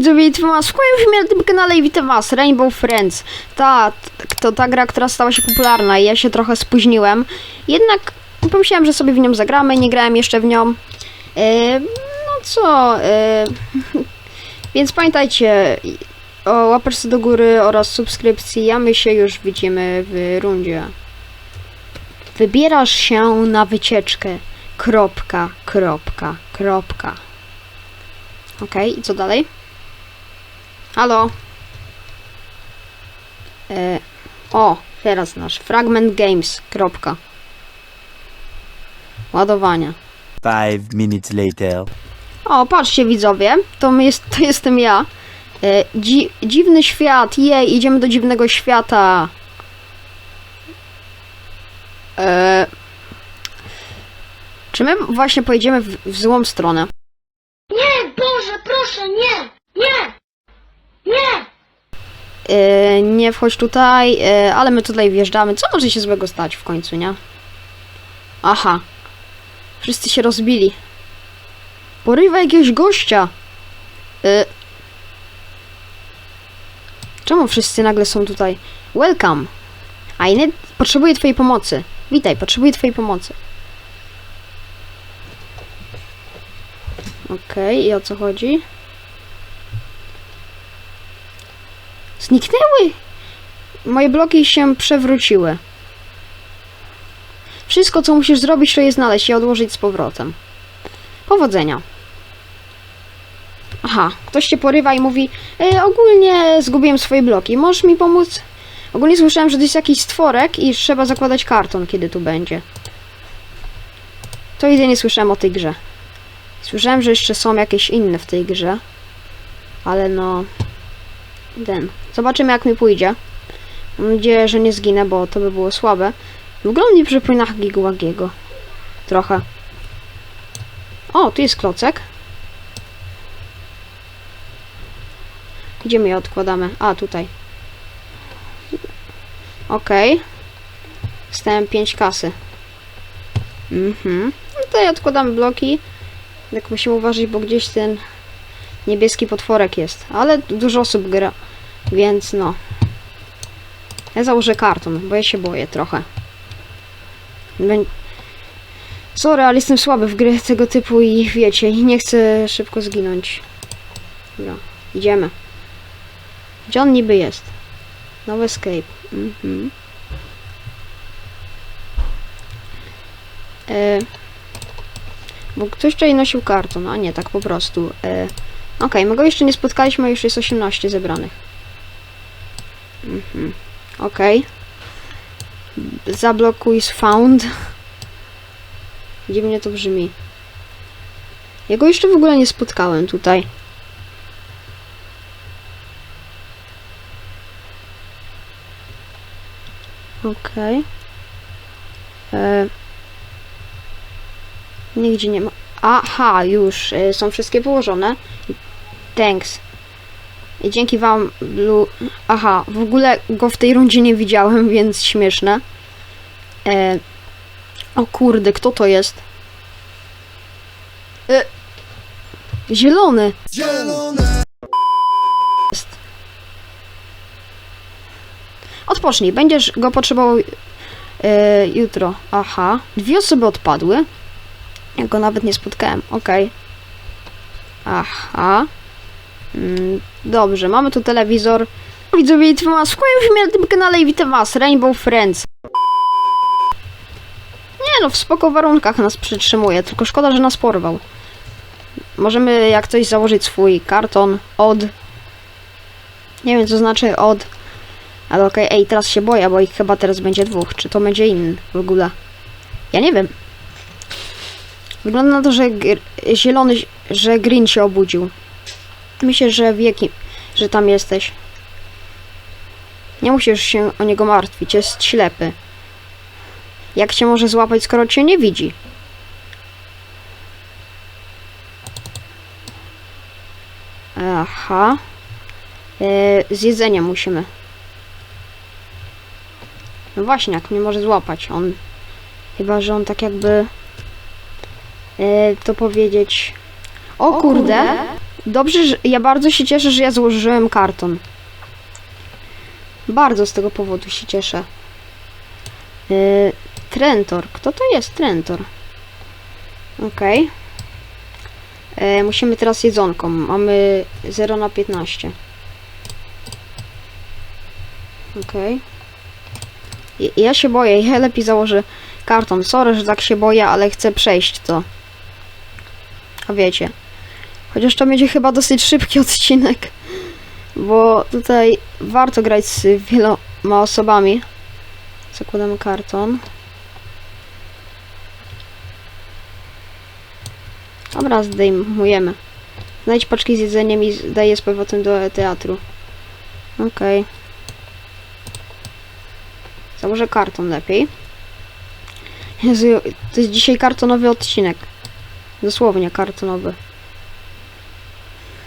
widzowie, w kolejnym filmie na tym kanale i witam was, Rainbow Friends. Ta, to ta gra, która stała się popularna i ja się trochę spóźniłem. Jednak pomyślałem, że sobie w nią zagramy, nie grałem jeszcze w nią. E, no co, e, więc pamiętajcie o łapeczce do góry oraz subskrypcji, a my się już widzimy w rundzie. Wybierasz się na wycieczkę. Kropka, kropka, kropka. Okej, i co dalej? Halo? E, o, teraz nasz fragment games. Kropka. Ładowania. Five minutes later. O, patrzcie widzowie, to, my jest, to jestem ja. E, dzi, dziwny świat, jej, idziemy do dziwnego świata. E, czy my właśnie pojedziemy w, w złą stronę? Nie, Boże, proszę, nie! Nie! Nie! E, nie wchodź tutaj, e, ale my tutaj wjeżdżamy. Co może się złego stać w końcu, nie? Aha. Wszyscy się rozbili. Porywa jakiegoś gościa. E, czemu wszyscy nagle są tutaj? Welcome. I need... Potrzebuję twojej pomocy. Witaj, potrzebuję twojej pomocy. Okej, i o co chodzi? Zniknęły! Moje bloki się przewróciły. Wszystko, co musisz zrobić, to je znaleźć i odłożyć z powrotem. Powodzenia. Aha, ktoś cię porywa i mówi e, ogólnie zgubiłem swoje bloki, możesz mi pomóc? Ogólnie słyszałem, że to jest jakiś stworek i trzeba zakładać karton, kiedy tu będzie. To jedynie słyszałem o tej grze. Słyszałem, że jeszcze są jakieś inne w tej grze. Ale no ten. Zobaczymy jak mi pójdzie. Mam nadzieję, że nie zginę, bo to by było słabe. Wygląda mi przypomina Hagiego Wagiego. Trochę. O, tu jest klocek. Gdzie my je odkładamy? A, tutaj. Okej. Stałem 5 kasy. Mhm. No tutaj odkładamy bloki. Tak musimy uważać, bo gdzieś ten niebieski potworek jest. Ale dużo osób gra. Więc no. Ja założę karton, bo ja się boję trochę. Bę- Sorry, ale jestem słaby w gry tego typu i wiecie, nie chcę szybko zginąć. Dobra, idziemy. Gdzie on niby jest? No escape. Mhm. E, bo ktoś tutaj nosił karton, a nie, tak po prostu. E, Okej, my go jeszcze nie spotkaliśmy, już jest 18 zebranych. Mhm. Okej. Zablokuj is found. Dziwnie to brzmi. Ja go jeszcze w ogóle nie spotkałem tutaj. Okej. E, Nigdzie nie ma. Aha, już. e, Są wszystkie położone. Thanks. I dzięki wam, Blue... Aha, w ogóle go w tej rundzie nie widziałem, więc śmieszne. E... O kurde, kto to jest? E... Zielony. Jest. Odpocznij, będziesz go potrzebował e, jutro. Aha, dwie osoby odpadły. Ja go nawet nie spotkałem, okej. Aha. Mm, Dobrze, mamy tu telewizor. Widzowie, witam was w filmie na tym kanale i witam was, Rainbow Friends. Nie no, w spoko warunkach nas przytrzymuje, tylko szkoda, że nas porwał. Możemy jak coś założyć swój karton od... Nie wiem co znaczy od... Ale okej, ej, teraz się boję, bo ich chyba teraz będzie dwóch. Czy to będzie inny w ogóle? Ja nie wiem. Wygląda na to, że zielony, że Green się obudził. Myślę, że wie, kim, że tam jesteś. Nie musisz się o niego martwić, jest ślepy. Jak cię może złapać, skoro cię nie widzi? Aha. E, z jedzenia musimy. No właśnie, jak mnie może złapać. On. Chyba, że on tak jakby. E, to powiedzieć. O kurde! Dobrze, że ja bardzo się cieszę, że ja złożyłem karton. Bardzo z tego powodu się cieszę. Yy, Trentor. Kto to jest Trentor? Okej. Yy, musimy teraz jedzonką. Mamy 0 na 15. Okej. I- Ja się boję. Ja lepiej założę karton. Sorry, że tak się boję, ale chcę przejść to. A wiecie. Chociaż to będzie chyba dosyć szybki odcinek. Bo tutaj warto grać z wieloma osobami. Zakładamy karton. Dobra, zdejmujemy. Znajdź paczki z jedzeniem i daj je z powrotem do teatru. Okej. Założę karton lepiej. Jezu, to jest dzisiaj kartonowy odcinek. Dosłownie kartonowy.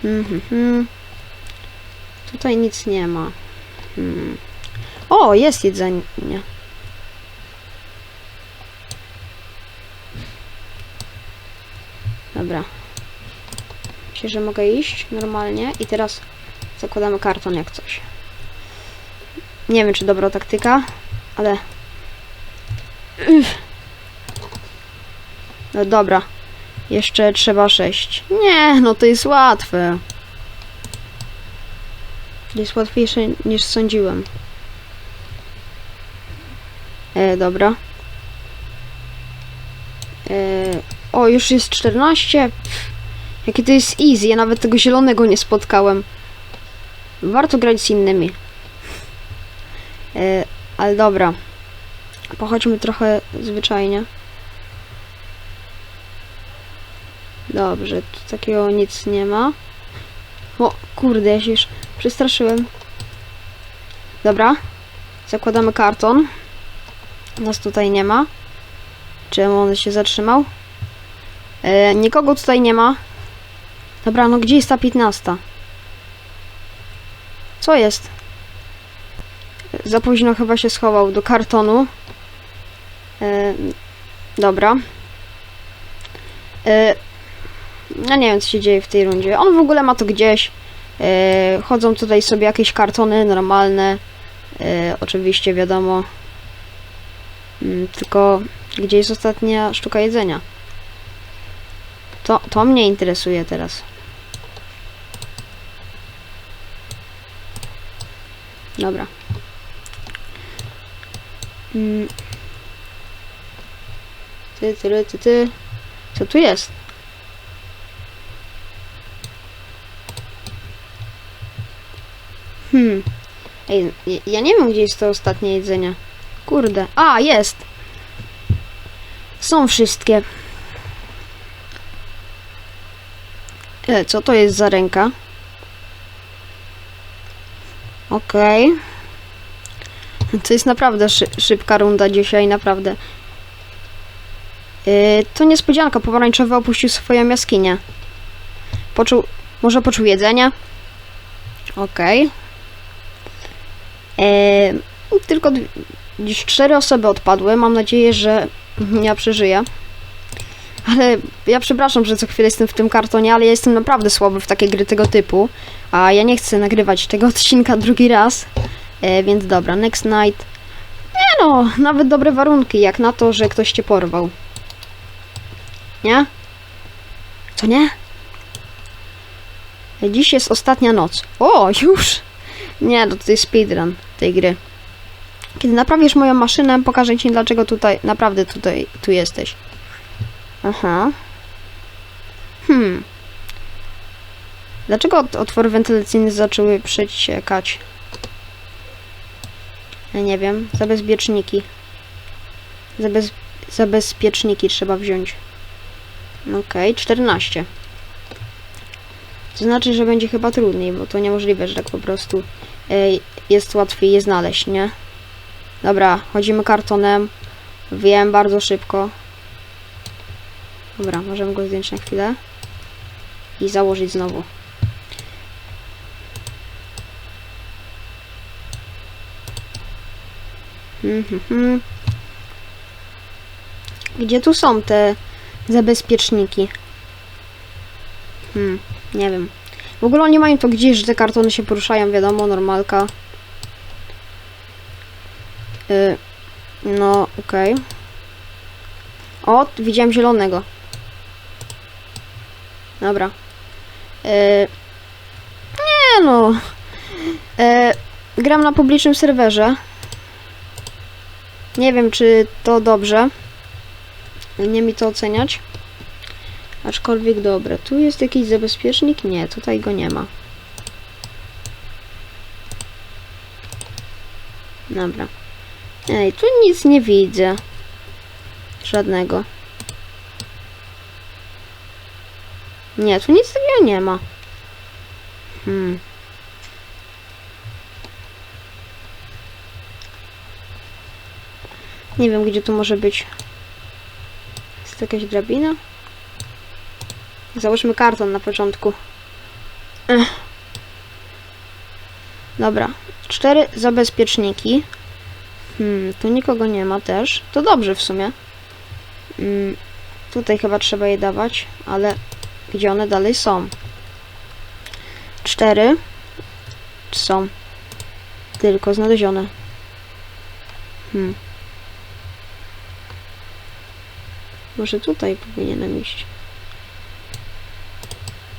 Mhm, mhm. Tutaj nic nie ma. Hmm. O, jest jedzenie. Dobra. Myślę, że mogę iść normalnie i teraz zakładamy karton jak coś. Nie wiem, czy dobra taktyka, ale... Uff. No dobra. Jeszcze trzeba sześć. Nie, no to jest łatwe. Jest łatwiejsze niż sądziłem. E, dobra. E, o, już jest 14. Pff, jakie to jest easy. Ja nawet tego zielonego nie spotkałem. Warto grać z innymi. E, ale dobra. Pochodźmy trochę zwyczajnie. Dobrze, tu takiego nic nie ma. O, kurde, ja się już przestraszyłem. Dobra. Zakładamy karton. Nas tutaj nie ma. Czemu on się zatrzymał? E, nikogo tutaj nie ma. Dobra, no gdzie jest ta 15? Co jest? Za późno chyba się schował do kartonu. E, dobra. E, ja nie wiem, co się dzieje w tej rundzie. On w ogóle ma to gdzieś. E, chodzą tutaj sobie jakieś kartony normalne. E, oczywiście, wiadomo. Mm, tylko, gdzie jest ostatnia sztuka jedzenia? To, to mnie interesuje teraz. Dobra. Mm. Ty, ty, ty, ty. Co tu jest? Hmm. Ej, ja- nie wiem, gdzie jest to ostatnie jedzenie. Kurde. A, jest! Są wszystkie. E, co to jest za ręka? Okej. To jest naprawdę szy szybka runda dzisiaj, naprawdę. Yy, to niespodzianka, pomarańczowy opuścił swoją jaskinię. Poczuł, może poczuł jedzenie? Okej. Eee, tylko dziś cztery osoby odpadły. Mam nadzieję, że ja przeżyję. Ale ja przepraszam, że co chwilę jestem w tym kartonie, ale ja jestem naprawdę słaby w takie gry tego typu. A ja nie chcę nagrywać tego odcinka drugi raz. E, więc dobra, next night. Nie no, nawet dobre warunki, jak na to, że ktoś cię porwał. Nie? Co nie? E, Dziś jest ostatnia noc. O, już! Nie, to jest speedrun tej gry. Kiedy naprawisz moją maszynę, pokażę ci dlaczego tutaj, naprawdę tutaj, tu jesteś. Aha. Hmm. Dlaczego ot- otwory wentylacyjne zaczęły przeciekać? Ja nie wiem. Zabezpieczniki. Zabez... Zabezpieczniki trzeba wziąć. Okej, 14. To znaczy, że będzie chyba trudniej, bo to niemożliwe, że tak po prostu jest łatwiej je znaleźć, nie? Dobra, chodzimy kartonem. Wiem bardzo szybko. Dobra, możemy go zdjąć na chwilę. I założyć znowu. Mhm. Gdzie tu są te zabezpieczniki? Hmm, nie wiem. W ogóle nie mają to gdzieś, że te kartony się poruszają, wiadomo, normalka. Y, no, okej. O, widziałem zielonego. Dobra. Y, nie no. Y, gram na publicznym serwerze. Nie wiem, czy to dobrze. Nie mi to oceniać. Aczkolwiek dobre. Tu jest jakiś zabezpiecznik? Nie, tutaj go nie ma. Dobra. Ej, tu nic nie widzę. Żadnego. Nie, tu nic takiego nie ma. Hmm. Nie wiem, gdzie tu może być. Jest jakaś drabina? Załóżmy karton na początku. Ech. Dobra. Cztery zabezpieczniki. Hmm, tu nikogo nie ma też. To dobrze w sumie. Hmm, tutaj chyba trzeba je dawać, ale gdzie one dalej są? Cztery są tylko znalezione. Hmm. Może tutaj powinienem iść.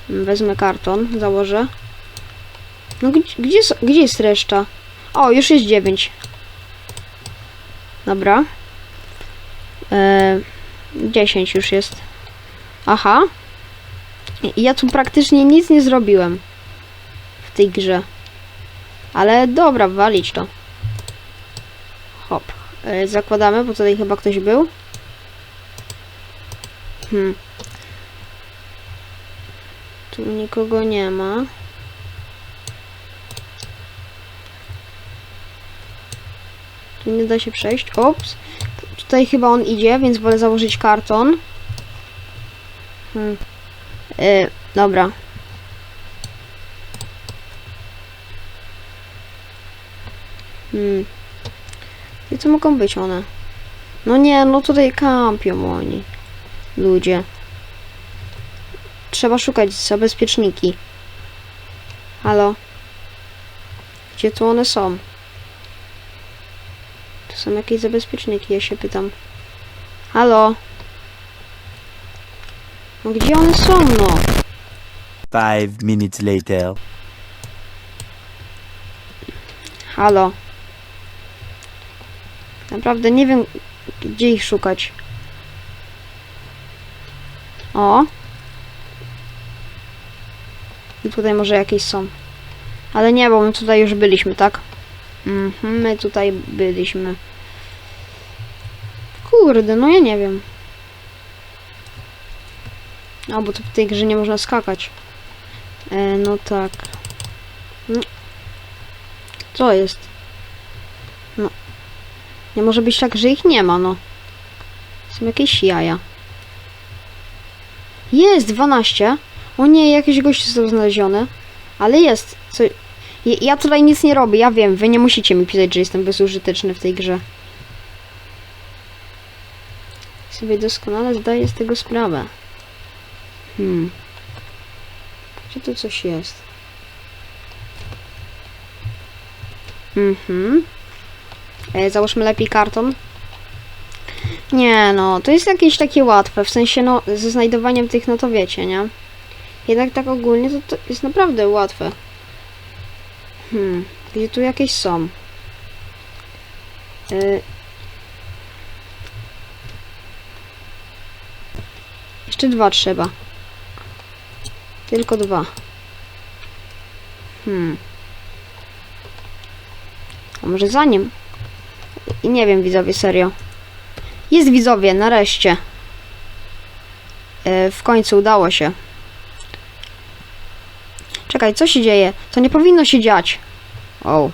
Wezmę karton, założę. No gdzie, gdzie, jest reszta? O, już jest 9. Dobra. E, 10 już jest. Aha. Ja tu praktycznie nic nie zrobiłem. W tej grze. Ale dobra, walić to. Hop. E, zakładamy, bo tutaj chyba ktoś był. Hmm. Tu nikogo nie ma. Tu nie da się przejść. Ops. Tutaj chyba on idzie, więc wolę założyć karton. Hmm. Y, dobra. Hmm. I co mogą być one? No nie, no tutaj kampią oni. Ludzie. Trzeba szukać zabezpieczniki. Halo? Gdzie tu one są? To są jakieś zabezpieczniki, ja się pytam. Halo? No gdzie one są, no? Five minutes later. Halo? Naprawdę nie wiem, gdzie ich szukać. O! I tutaj może jakieś są. Ale nie, bo my tutaj już byliśmy, tak? Mhm, my tutaj byliśmy. Kurde, no ja nie wiem. A, bo tu w tej grze nie można skakać. E, no tak. No. Co jest? No. Nie może być tak, że ich nie ma, no. Są jakieś jaja. Jest 12. O nie, jakiś gość został znaleziony. Ale jest. Co... Ja- tutaj nic nie robię, ja wiem. Wy nie musicie mi pisać, że jestem bezużyteczny w tej grze. Sobie doskonale zdaję z tego sprawę. Hmm. Gdzie tu coś jest? Mhm. E, załóżmy lepiej karton. Nie no, to jest jakieś takie łatwe, w sensie no, ze znajdowaniem tych, no to wiecie, nie? Jednak tak ogólnie to, to jest naprawdę łatwe. Hmm, gdzie tu jakieś są? E, jeszcze dwa trzeba. Tylko dwa. Hmm. A może za nim? I nie wiem, widzowie, serio. Jest widzowie, nareszcie. E, w końcu udało się. Czekaj, co się dzieje? To nie powinno się dziać. O.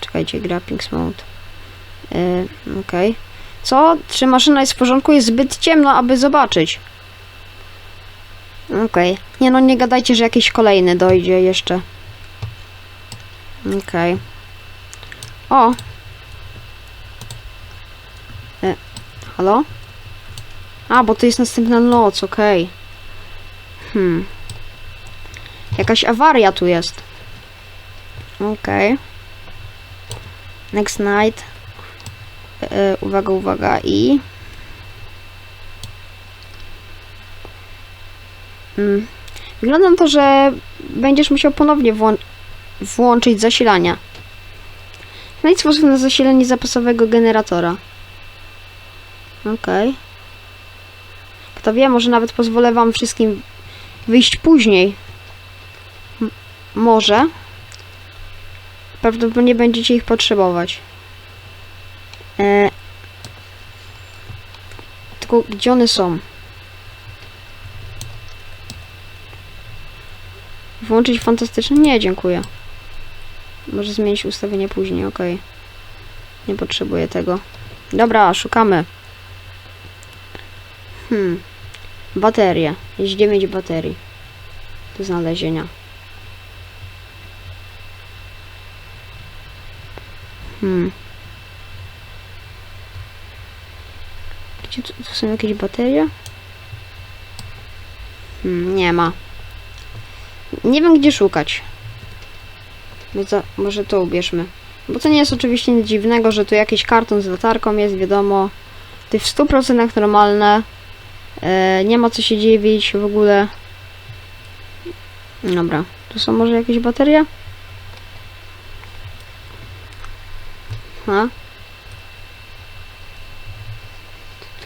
Czekajcie, grappling mode. E, Okej. Co? Czy maszyna jest w porządku? Jest zbyt ciemno, aby zobaczyć. Okej. Nie no, nie gadajcie, że jakiś kolejny dojdzie jeszcze. Okej. O! E, halo? A, bo to jest następna noc, okej. Hmm. Jakaś awaria tu jest. Okej. Next night. E, uwaga, uwaga i... Mm. Wygląda na to, że będziesz musiał ponownie włą- włączyć zasilania. Znajdź sposób na zasilanie zapasowego generatora. Okej. Kto wie, może nawet pozwolę wam wszystkim wyjść później. Może. Prawdopodobnie będziecie ich potrzebować. E... Tylko gdzie one są? Włączyć fantastyczne? Nie, dziękuję. Może zmienić ustawienie później, okej. Nie potrzebuję tego. Dobra, szukamy. Hmm. Baterie. Jest 9 baterii. Do znalezienia. Hmm. Gdzie tu, są jakieś baterie? Hmm, nie ma. Nie wiem gdzie szukać. Za, może to ubierzmy. Bo to nie jest oczywiście nic dziwnego, że tu jakiś karton z latarką jest, wiadomo. Jest w 100% normalne. E, nie ma co się dziwić w ogóle. Dobra, tu są może jakieś baterie? Ha?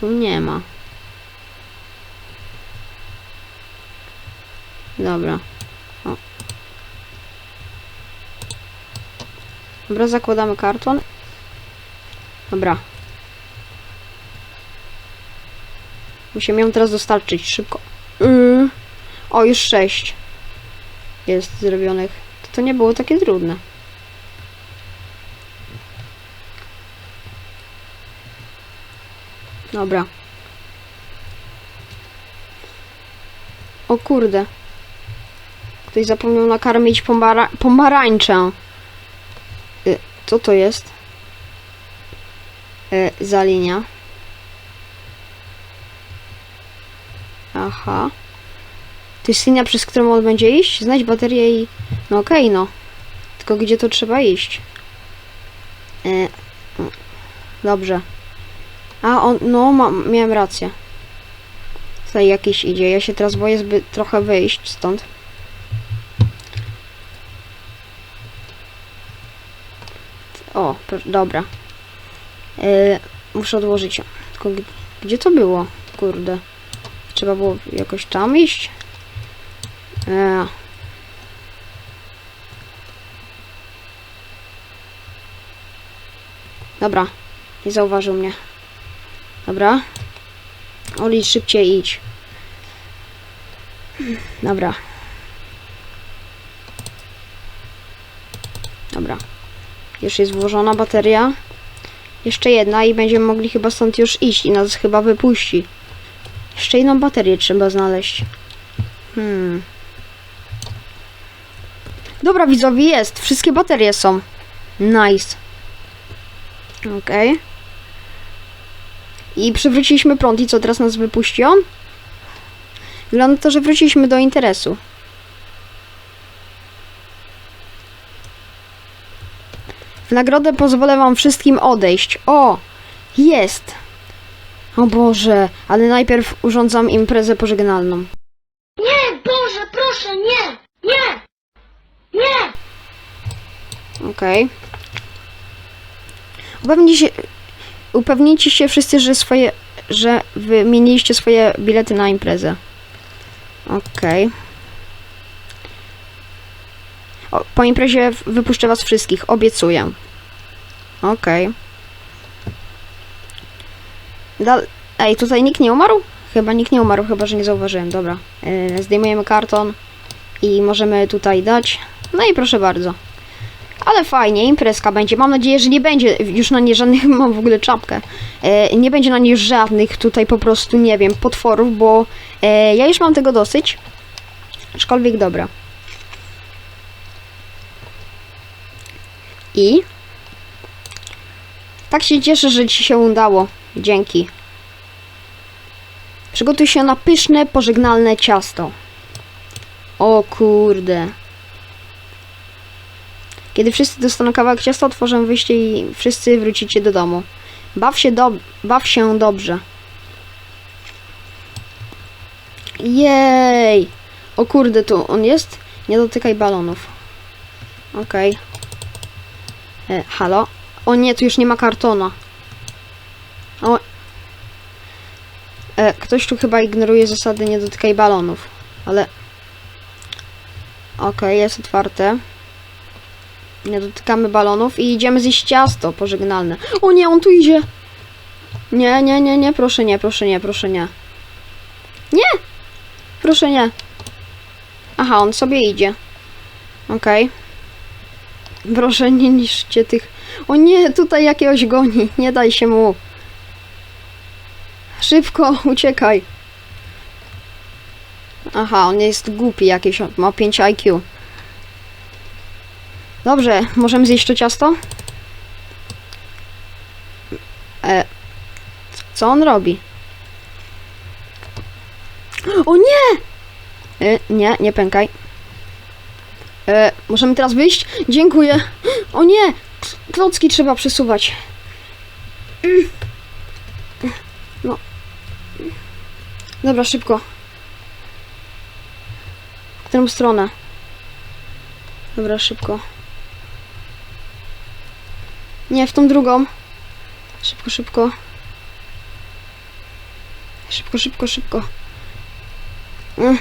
Tu nie ma. Dobra. O. Dobra, zakładamy karton. Dobra. Musimy ją teraz dostarczyć szybko. Yy. O, już sześć jest zrobionych. To, to nie było takie trudne. Dobra. O kurde. Ktoś zapomniał nakarmić pomara pomarańczę. Y, co to jest? Y, za linia. Aha. To jest linia, przez którą on będzie iść? Znajdź baterię i... No okej, no. Tylko gdzie to trzeba iść? Mm, Dobrze. A on... No, miałem rację. Tutaj jakiś idzie. Ja się teraz boję zbyt trochę wyjść stąd. O, pr- dobra. E, muszę odłożyć. Tylko gdzie to było? Kurde. Trzeba było jakoś tam iść? E. Dobra, nie zauważył mnie. Dobra. Oli, szybciej idź. Dobra. Dobra. Już jest włożona bateria. Jeszcze jedna i będziemy mogli chyba stąd już iść i nas chyba wypuści. Jeszcze jedną baterię trzeba znaleźć. Hmm. Dobra, widzowie, jest. Wszystkie baterie są. Nice. Okej. I przywróciliśmy prąd i co, teraz nas wypuścią? Wygląda to, że wróciliśmy do interesu. W nagrodę pozwolę wam wszystkim odejść. O! Jest! O Boże, ale najpierw urządzam imprezę pożegnalną. Nie, Boże, proszę, nie! Nie! Nie! Okej. Upewnijcie się, upewnijcie się wszyscy, że swoje, że wymieniliście swoje bilety na imprezę. Okej. Po imprezie wypuszczę was wszystkich, obiecuję. Okej. Dal- Ej, tutaj nikt nie umarł? Chyba nikt nie umarł, chyba że nie zauważyłem. Dobra. Yy, zdejmujemy karton i możemy tutaj dać. No i proszę bardzo. Ale fajnie, imprezka będzie. Mam nadzieję, że nie będzie już na nie żadnych, mam w ogóle czapkę. E, nie będzie na nie już żadnych tutaj po prostu, nie wiem, potworów, bo e, ja już mam tego dosyć. Aczkolwiek dobra. I tak się cieszę, że ci się udało. Dzięki. Przygotuj się na pyszne, pożegnalne ciasto. O kurde. Kiedy wszyscy dostaną kawałek ciasta, otworzę wyjście i wszyscy wrócicie do domu. Baw się, dob- baw się dobrze. Jej! O kurde, tu on jest? Nie dotykaj balonów. Okej. E, halo? O nie, tu już nie ma kartona. O. E, ktoś tu chyba ignoruje zasady nie dotykaj balonów. Ale... Okej, jest otwarte. Nie dotykamy balonów i idziemy zjeść ciasto pożegnalne. O nie, on tu idzie! Nie, nie, nie, nie, proszę nie, proszę nie, proszę nie. Nie! Proszę nie. Aha, on sobie idzie. Okej. Proszę, nie niszczcie tych... O nie, tutaj jakiegoś goni. Nie daj się mu. Szybko, uciekaj. Aha, on jest głupi jakiś, on ma 5 IQ. Dobrze, możemy zjeść to ciasto? E, co on robi? O nie! E, nie, nie pękaj. E, możemy teraz wyjść? Dziękuję. O nie! Klocki trzeba przesuwać. No. Dobra, szybko. W którą stronę? Dobra, szybko. Nie, w tą drugą. Szybko, szybko. Szybko, szybko, szybko. Mm.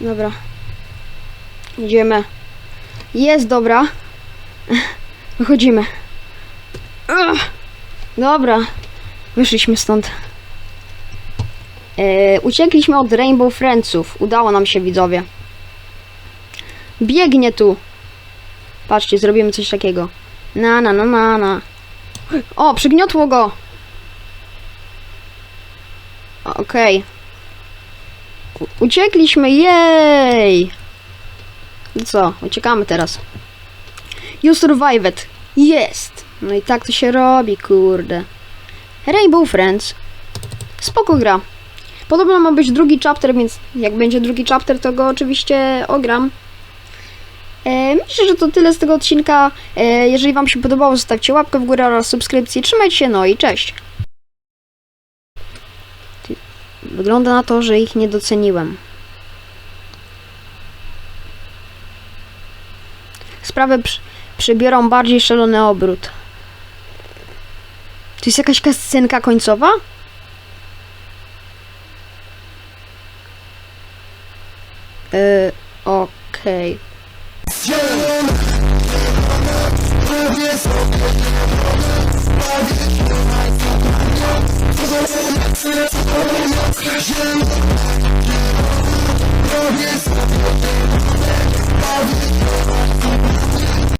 Dobra. Idziemy. Jest, dobra. Wychodzimy. Dobra. Wyszliśmy stąd. E, uciekliśmy od Rainbow Friendsów. Udało nam się, widzowie. Biegnie tu. Patrzcie, zrobimy coś takiego. Na, na, na, na, na. O, przygniotło go. Okej. U- Uciekliśmy, jej! Co, uciekamy teraz. You survived. Jest! No i tak to się robi, kurde. Rainbow Friends. Spoko gra. Podobno ma być drugi chapter, więc jak będzie drugi chapter, to go oczywiście ogram. E, myślę, że to tyle z tego odcinka. E, jeżeli Wam się podobało, zostawcie łapkę w górę oraz subskrypcję. Trzymajcie się, no i cześć. Wygląda na to, że ich nie doceniłem. sprawy przy, przybiorą bardziej szalony obrót. To jest jakaś kascenka końcowa? Yy, okej. Okay.